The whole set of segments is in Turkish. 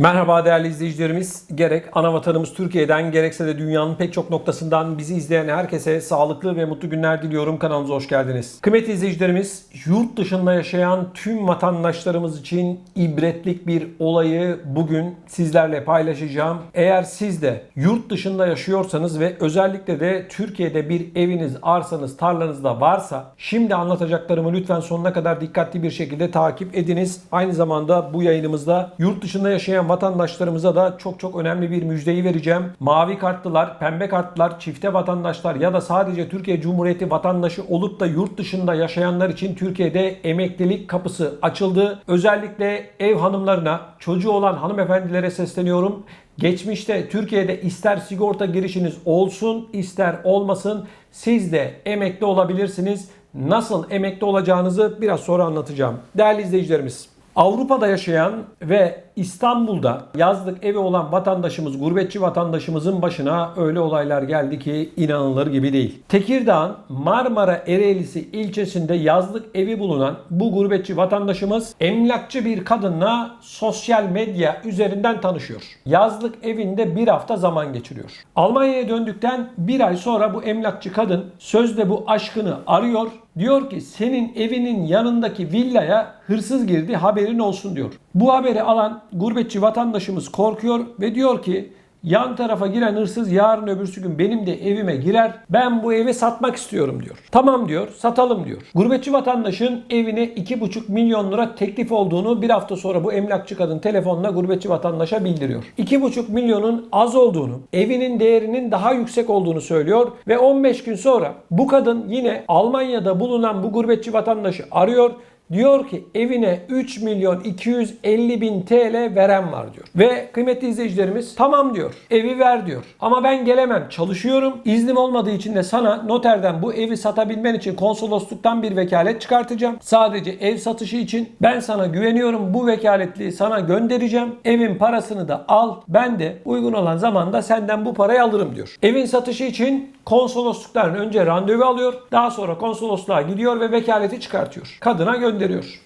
Merhaba değerli izleyicilerimiz. Gerek ana vatanımız Türkiye'den gerekse de dünyanın pek çok noktasından bizi izleyen herkese sağlıklı ve mutlu günler diliyorum. Kanalımıza hoş geldiniz. Kıymetli izleyicilerimiz, yurt dışında yaşayan tüm vatandaşlarımız için ibretlik bir olayı bugün sizlerle paylaşacağım. Eğer siz de yurt dışında yaşıyorsanız ve özellikle de Türkiye'de bir eviniz, arsanız, tarlanız da varsa şimdi anlatacaklarımı lütfen sonuna kadar dikkatli bir şekilde takip ediniz. Aynı zamanda bu yayınımızda yurt dışında yaşayan vatandaşlarımıza da çok çok önemli bir müjdeyi vereceğim. Mavi kartlılar, pembe kartlılar, çifte vatandaşlar ya da sadece Türkiye Cumhuriyeti vatandaşı olup da yurt dışında yaşayanlar için Türkiye'de emeklilik kapısı açıldı. Özellikle ev hanımlarına, çocuğu olan hanımefendilere sesleniyorum. Geçmişte Türkiye'de ister sigorta girişiniz olsun ister olmasın siz de emekli olabilirsiniz. Nasıl emekli olacağınızı biraz sonra anlatacağım. Değerli izleyicilerimiz, Avrupa'da yaşayan ve İstanbul'da yazlık evi olan vatandaşımız, gurbetçi vatandaşımızın başına öyle olaylar geldi ki inanılır gibi değil. Tekirdağ'ın Marmara Ereğlisi ilçesinde yazlık evi bulunan bu gurbetçi vatandaşımız emlakçı bir kadınla sosyal medya üzerinden tanışıyor. Yazlık evinde bir hafta zaman geçiriyor. Almanya'ya döndükten bir ay sonra bu emlakçı kadın sözde bu aşkını arıyor Diyor ki senin evinin yanındaki villaya hırsız girdi haberin olsun diyor. Bu haberi alan gurbetçi vatandaşımız korkuyor ve diyor ki yan tarafa giren hırsız yarın öbürsü gün benim de evime girer. Ben bu evi satmak istiyorum diyor. Tamam diyor satalım diyor. Gurbetçi vatandaşın evine 2,5 milyon lira teklif olduğunu bir hafta sonra bu emlakçı kadın telefonla gurbetçi vatandaşa bildiriyor. 2,5 milyonun az olduğunu, evinin değerinin daha yüksek olduğunu söylüyor ve 15 gün sonra bu kadın yine Almanya'da bulunan bu gurbetçi vatandaşı arıyor Diyor ki evine 3 milyon 250 bin TL veren var diyor. Ve kıymetli izleyicilerimiz tamam diyor. Evi ver diyor. Ama ben gelemem çalışıyorum. İznim olmadığı için de sana noterden bu evi satabilmen için konsolosluktan bir vekalet çıkartacağım. Sadece ev satışı için ben sana güveniyorum. Bu vekaletliği sana göndereceğim. Evin parasını da al. Ben de uygun olan zamanda senden bu parayı alırım diyor. Evin satışı için konsolosluktan önce randevu alıyor. Daha sonra konsolosluğa gidiyor ve vekaleti çıkartıyor. Kadına gönderiyor.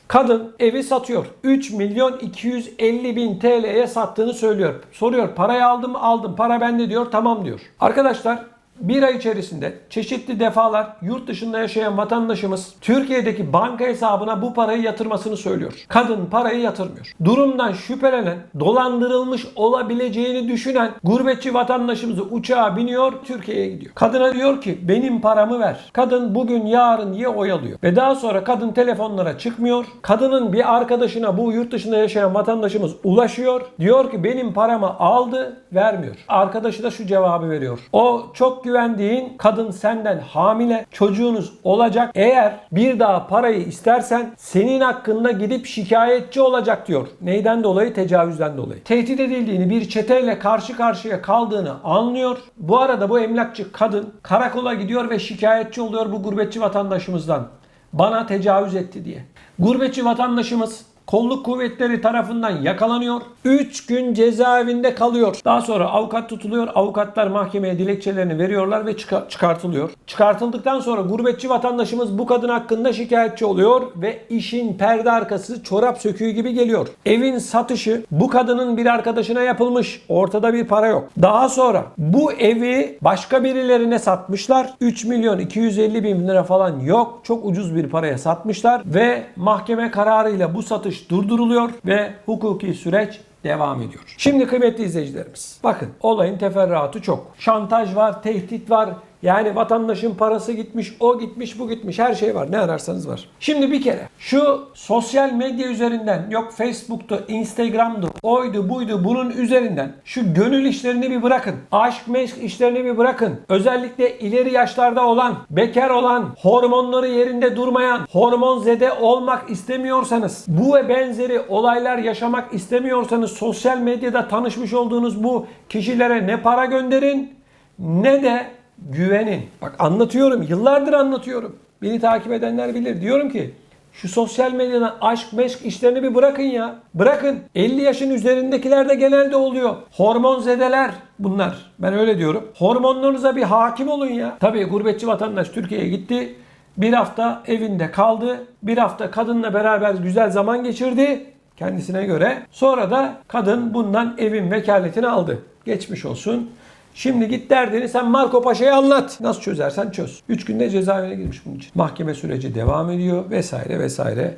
Kadın evi satıyor. 3 milyon 250 bin TL'ye sattığını söylüyor. Soruyor parayı aldım mı? Aldım. Para bende diyor. Tamam diyor. Arkadaşlar bir ay içerisinde çeşitli defalar yurt dışında yaşayan vatandaşımız Türkiye'deki banka hesabına bu parayı yatırmasını söylüyor. Kadın parayı yatırmıyor. Durumdan şüphelenen, dolandırılmış olabileceğini düşünen gurbetçi vatandaşımız uçağa biniyor, Türkiye'ye gidiyor. Kadına diyor ki benim paramı ver. Kadın bugün yarın ye oyalıyor. Ve daha sonra kadın telefonlara çıkmıyor. Kadının bir arkadaşına bu yurt dışında yaşayan vatandaşımız ulaşıyor. Diyor ki benim paramı aldı, vermiyor. Arkadaşı da şu cevabı veriyor. O çok güvendiğin kadın senden hamile, çocuğunuz olacak. Eğer bir daha parayı istersen senin hakkında gidip şikayetçi olacak diyor. Neyden dolayı? Tecavüzden dolayı. Tehdit edildiğini, bir çeteyle karşı karşıya kaldığını anlıyor. Bu arada bu emlakçı kadın karakola gidiyor ve şikayetçi oluyor bu gurbetçi vatandaşımızdan. Bana tecavüz etti diye. Gurbetçi vatandaşımız kolluk kuvvetleri tarafından yakalanıyor. 3 gün cezaevinde kalıyor. Daha sonra avukat tutuluyor. Avukatlar mahkemeye dilekçelerini veriyorlar ve çıka- çıkartılıyor. Çıkartıldıktan sonra gurbetçi vatandaşımız bu kadın hakkında şikayetçi oluyor ve işin perde arkası çorap söküğü gibi geliyor. Evin satışı bu kadının bir arkadaşına yapılmış. Ortada bir para yok. Daha sonra bu evi başka birilerine satmışlar. 3 milyon 250 bin lira falan yok. Çok ucuz bir paraya satmışlar ve mahkeme kararıyla bu satış durduruluyor ve hukuki süreç devam ediyor. Şimdi kıymetli izleyicilerimiz bakın olayın teferruatı çok. Şantaj var, tehdit var. Yani vatandaşın parası gitmiş, o gitmiş, bu gitmiş. Her şey var. Ne ararsanız var. Şimdi bir kere şu sosyal medya üzerinden yok Facebook'ta, Instagram'da, oydu buydu bunun üzerinden şu gönül işlerini bir bırakın. Aşk meşk işlerini bir bırakın. Özellikle ileri yaşlarda olan, bekar olan, hormonları yerinde durmayan, hormon zede olmak istemiyorsanız, bu ve benzeri olaylar yaşamak istemiyorsanız sosyal medyada tanışmış olduğunuz bu kişilere ne para gönderin ne de güvenin. Bak anlatıyorum, yıllardır anlatıyorum. Beni takip edenler bilir. Diyorum ki şu sosyal medyadan aşk meşk işlerini bir bırakın ya. Bırakın. 50 yaşın üzerindekilerde genelde oluyor. Hormon zedeler bunlar. Ben öyle diyorum. Hormonlarınıza bir hakim olun ya. Tabii gurbetçi vatandaş Türkiye'ye gitti. Bir hafta evinde kaldı. Bir hafta kadınla beraber güzel zaman geçirdi. kendisine göre. Sonra da kadın bundan evin vekaletini aldı. Geçmiş olsun. Şimdi git derdini sen Marco Paşa'ya anlat. Nasıl çözersen çöz. 3 günde cezaevine girmiş bunun için. Mahkeme süreci devam ediyor vesaire vesaire.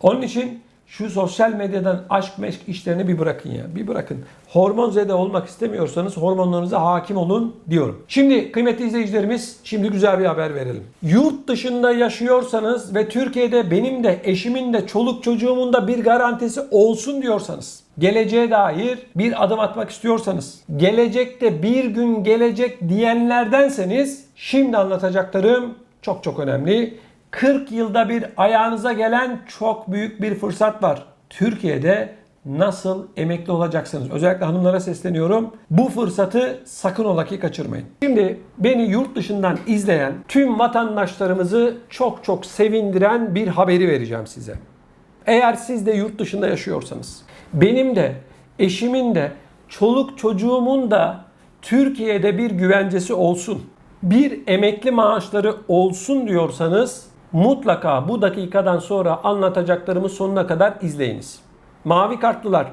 Onun için şu sosyal medyadan aşk meşk işlerini bir bırakın ya. Bir bırakın. Hormon zede olmak istemiyorsanız hormonlarınıza hakim olun diyorum. Şimdi kıymetli izleyicilerimiz şimdi güzel bir haber verelim. Yurt dışında yaşıyorsanız ve Türkiye'de benim de eşimin de çoluk çocuğumun da bir garantisi olsun diyorsanız geleceğe dair bir adım atmak istiyorsanız, gelecekte bir gün gelecek diyenlerdenseniz şimdi anlatacaklarım çok çok önemli. 40 yılda bir ayağınıza gelen çok büyük bir fırsat var. Türkiye'de nasıl emekli olacaksınız? Özellikle hanımlara sesleniyorum. Bu fırsatı sakın ola ki kaçırmayın. Şimdi beni yurt dışından izleyen tüm vatandaşlarımızı çok çok sevindiren bir haberi vereceğim size. Eğer siz de yurt dışında yaşıyorsanız, benim de, eşimin de, çoluk çocuğumun da Türkiye'de bir güvencesi olsun, bir emekli maaşları olsun diyorsanız mutlaka bu dakikadan sonra anlatacaklarımı sonuna kadar izleyiniz. Mavi kartlılar,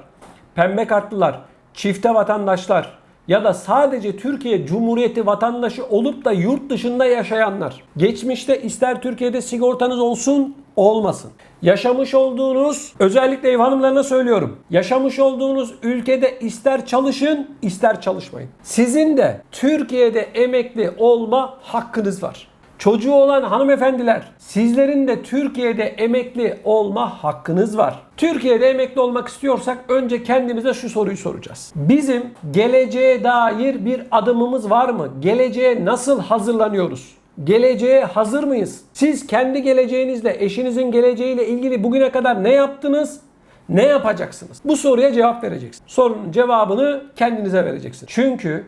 pembe kartlılar, çifte vatandaşlar ya da sadece Türkiye Cumhuriyeti vatandaşı olup da yurt dışında yaşayanlar. Geçmişte ister Türkiye'de sigortanız olsun olmasın. Yaşamış olduğunuz, özellikle ev hanımlarına söylüyorum. Yaşamış olduğunuz ülkede ister çalışın, ister çalışmayın. Sizin de Türkiye'de emekli olma hakkınız var. Çocuğu olan hanımefendiler, sizlerin de Türkiye'de emekli olma hakkınız var. Türkiye'de emekli olmak istiyorsak önce kendimize şu soruyu soracağız. Bizim geleceğe dair bir adımımız var mı? Geleceğe nasıl hazırlanıyoruz? Geleceğe hazır mıyız? Siz kendi geleceğinizle, eşinizin geleceğiyle ilgili bugüne kadar ne yaptınız? Ne yapacaksınız? Bu soruya cevap vereceksiniz. Sorunun cevabını kendinize vereceksiniz. Çünkü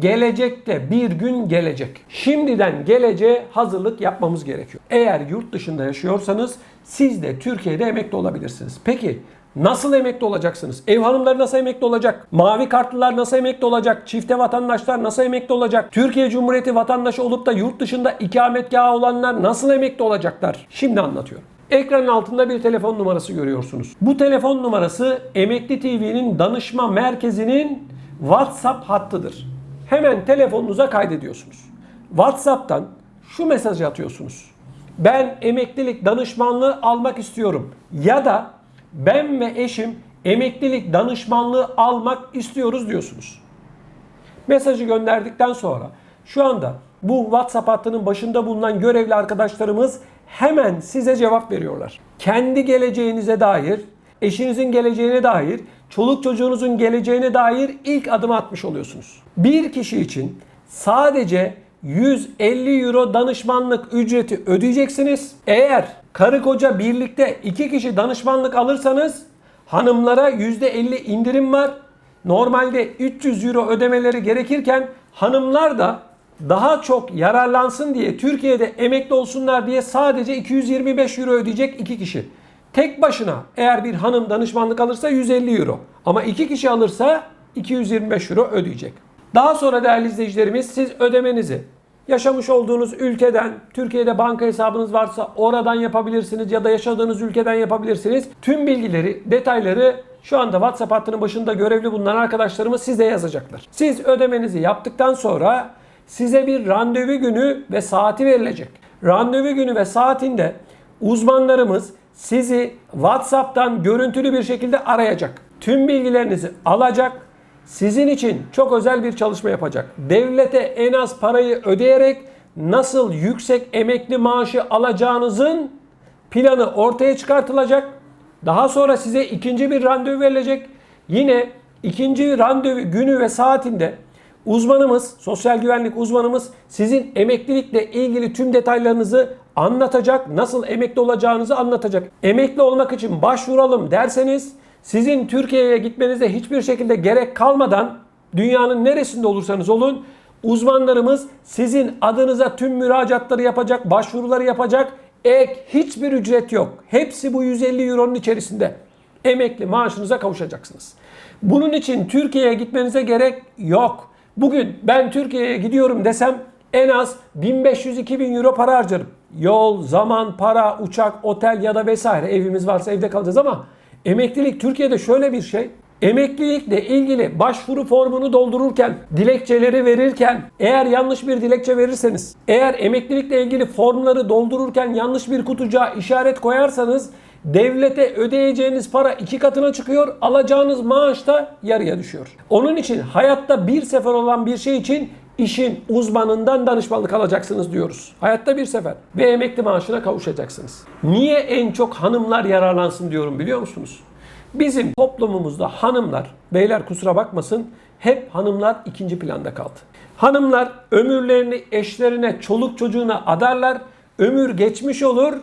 gelecekte bir gün gelecek. Şimdiden geleceğe hazırlık yapmamız gerekiyor. Eğer yurt dışında yaşıyorsanız siz de Türkiye'de emekli olabilirsiniz. Peki Nasıl emekli olacaksınız? Ev hanımları nasıl emekli olacak? Mavi kartlılar nasıl emekli olacak? Çifte vatandaşlar nasıl emekli olacak? Türkiye Cumhuriyeti vatandaşı olup da yurt dışında ikametgahı olanlar nasıl emekli olacaklar? Şimdi anlatıyorum. Ekranın altında bir telefon numarası görüyorsunuz. Bu telefon numarası Emekli TV'nin danışma merkezinin WhatsApp hattıdır. Hemen telefonunuza kaydediyorsunuz. WhatsApp'tan şu mesajı atıyorsunuz. Ben emeklilik danışmanlığı almak istiyorum. Ya da ben ve eşim emeklilik danışmanlığı almak istiyoruz diyorsunuz. Mesajı gönderdikten sonra şu anda bu WhatsApp hattının başında bulunan görevli arkadaşlarımız hemen size cevap veriyorlar. Kendi geleceğinize dair, eşinizin geleceğine dair, çoluk çocuğunuzun geleceğine dair ilk adım atmış oluyorsunuz. Bir kişi için sadece 150 euro danışmanlık ücreti ödeyeceksiniz. Eğer karı koca birlikte iki kişi danışmanlık alırsanız hanımlara %50 indirim var. Normalde 300 euro ödemeleri gerekirken hanımlar da daha çok yararlansın diye Türkiye'de emekli olsunlar diye sadece 225 euro ödeyecek iki kişi. Tek başına eğer bir hanım danışmanlık alırsa 150 euro. Ama iki kişi alırsa 225 euro ödeyecek. Daha sonra değerli izleyicilerimiz siz ödemenizi yaşamış olduğunuz ülkeden, Türkiye'de banka hesabınız varsa oradan yapabilirsiniz ya da yaşadığınız ülkeden yapabilirsiniz. Tüm bilgileri, detayları şu anda WhatsApp hattının başında görevli bulunan arkadaşlarımız size yazacaklar. Siz ödemenizi yaptıktan sonra size bir randevu günü ve saati verilecek. Randevu günü ve saatinde uzmanlarımız sizi WhatsApp'tan görüntülü bir şekilde arayacak. Tüm bilgilerinizi alacak. Sizin için çok özel bir çalışma yapacak. Devlete en az parayı ödeyerek nasıl yüksek emekli maaşı alacağınızın planı ortaya çıkartılacak. Daha sonra size ikinci bir randevu verilecek. Yine ikinci randevu günü ve saatinde uzmanımız, sosyal güvenlik uzmanımız sizin emeklilikle ilgili tüm detaylarınızı anlatacak. Nasıl emekli olacağınızı anlatacak. Emekli olmak için başvuralım derseniz sizin Türkiye'ye gitmenize hiçbir şekilde gerek kalmadan dünyanın neresinde olursanız olun uzmanlarımız sizin adınıza tüm müracaatları yapacak, başvuruları yapacak. Ek hiçbir ücret yok. Hepsi bu 150 euronun içerisinde. Emekli maaşınıza kavuşacaksınız. Bunun için Türkiye'ye gitmenize gerek yok. Bugün ben Türkiye'ye gidiyorum desem en az 1500-2000 euro para harcarım. Yol, zaman, para, uçak, otel ya da vesaire evimiz varsa evde kalacağız ama Emeklilik Türkiye'de şöyle bir şey. Emeklilikle ilgili başvuru formunu doldururken, dilekçeleri verirken eğer yanlış bir dilekçe verirseniz, eğer emeklilikle ilgili formları doldururken yanlış bir kutucuğa işaret koyarsanız devlete ödeyeceğiniz para iki katına çıkıyor, alacağınız maaş da yarıya düşüyor. Onun için hayatta bir sefer olan bir şey için işin uzmanından danışmanlık alacaksınız diyoruz. Hayatta bir sefer ve emekli maaşına kavuşacaksınız. Niye en çok hanımlar yararlansın diyorum biliyor musunuz? Bizim toplumumuzda hanımlar, beyler kusura bakmasın, hep hanımlar ikinci planda kaldı. Hanımlar ömürlerini eşlerine, çoluk çocuğuna adarlar. Ömür geçmiş olur,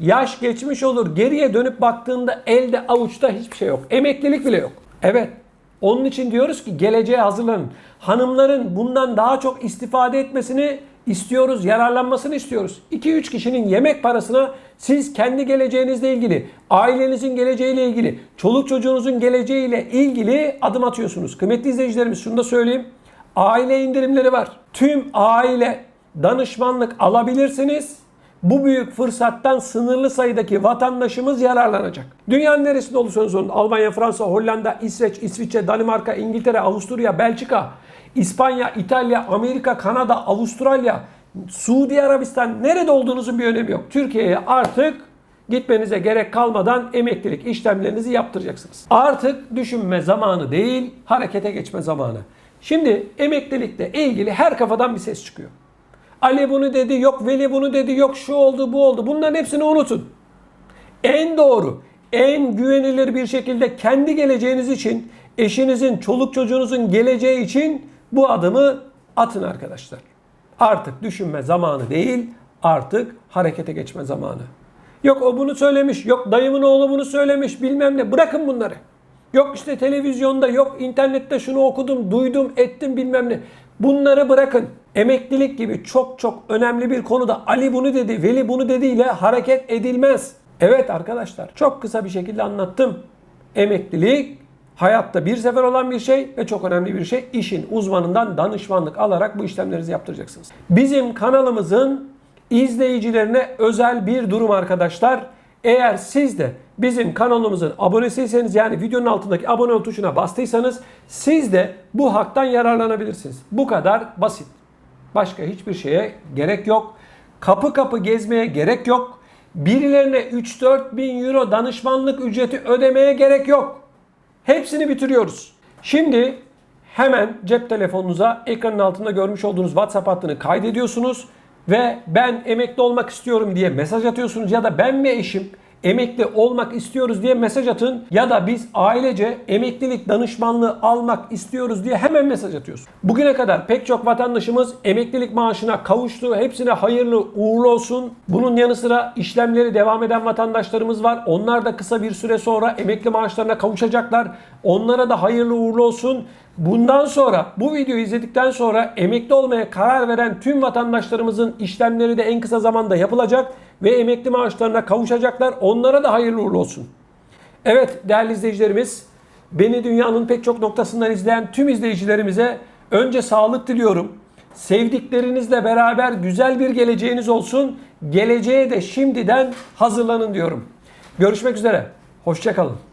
yaş geçmiş olur. Geriye dönüp baktığında elde avuçta hiçbir şey yok. Emeklilik bile yok. Evet. Onun için diyoruz ki geleceğe hazırlanın. Hanımların bundan daha çok istifade etmesini istiyoruz, yararlanmasını istiyoruz. 2-3 kişinin yemek parasına siz kendi geleceğinizle ilgili, ailenizin geleceğiyle ilgili, çoluk çocuğunuzun geleceğiyle ilgili adım atıyorsunuz. Kıymetli izleyicilerimiz şunu da söyleyeyim. Aile indirimleri var. Tüm aile danışmanlık alabilirsiniz. Bu büyük fırsattan sınırlı sayıdaki vatandaşımız yararlanacak. Dünyanın neresinde olursanız olun Almanya, Fransa, Hollanda, İsveç, İsviçre, Danimarka, İngiltere, Avusturya, Belçika, İspanya, İtalya, Amerika, Kanada, Avustralya, Suudi Arabistan nerede olduğunuzun bir önemi yok. Türkiye'ye artık gitmenize gerek kalmadan emeklilik işlemlerinizi yaptıracaksınız. Artık düşünme zamanı değil, harekete geçme zamanı. Şimdi emeklilikle ilgili her kafadan bir ses çıkıyor. Ali bunu dedi, yok Veli bunu dedi, yok şu oldu, bu oldu. Bunların hepsini unutun. En doğru, en güvenilir bir şekilde kendi geleceğiniz için, eşinizin, çoluk çocuğunuzun geleceği için bu adımı atın arkadaşlar. Artık düşünme zamanı değil, artık harekete geçme zamanı. Yok o bunu söylemiş, yok dayımın oğlu bunu söylemiş, bilmem ne. Bırakın bunları. Yok işte televizyonda, yok internette şunu okudum, duydum, ettim bilmem ne. Bunları bırakın. Emeklilik gibi çok çok önemli bir konuda Ali bunu dedi, Veli bunu dediyle hareket edilmez. Evet arkadaşlar çok kısa bir şekilde anlattım. Emeklilik hayatta bir sefer olan bir şey ve çok önemli bir şey. İşin uzmanından danışmanlık alarak bu işlemlerinizi yaptıracaksınız. Bizim kanalımızın izleyicilerine özel bir durum arkadaşlar. Eğer siz de bizim kanalımızın abonesiyseniz yani videonun altındaki abone ol tuşuna bastıysanız siz de bu haktan yararlanabilirsiniz. Bu kadar basit. Başka hiçbir şeye gerek yok. Kapı kapı gezmeye gerek yok. Birilerine 3-4 bin euro danışmanlık ücreti ödemeye gerek yok. Hepsini bitiriyoruz. Şimdi hemen cep telefonunuza ekranın altında görmüş olduğunuz WhatsApp hattını kaydediyorsunuz ve ben emekli olmak istiyorum diye mesaj atıyorsunuz ya da ben ve eşim emekli olmak istiyoruz diye mesaj atın ya da biz ailece emeklilik danışmanlığı almak istiyoruz diye hemen mesaj atıyoruz. Bugüne kadar pek çok vatandaşımız emeklilik maaşına kavuştu. Hepsine hayırlı uğurlu olsun. Bunun yanı sıra işlemleri devam eden vatandaşlarımız var. Onlar da kısa bir süre sonra emekli maaşlarına kavuşacaklar. Onlara da hayırlı uğurlu olsun. Bundan sonra bu videoyu izledikten sonra emekli olmaya karar veren tüm vatandaşlarımızın işlemleri de en kısa zamanda yapılacak ve emekli maaşlarına kavuşacaklar. Onlara da hayırlı uğurlu olsun. Evet değerli izleyicilerimiz, beni dünyanın pek çok noktasından izleyen tüm izleyicilerimize önce sağlık diliyorum. Sevdiklerinizle beraber güzel bir geleceğiniz olsun. Geleceğe de şimdiden hazırlanın diyorum. Görüşmek üzere. Hoşçakalın.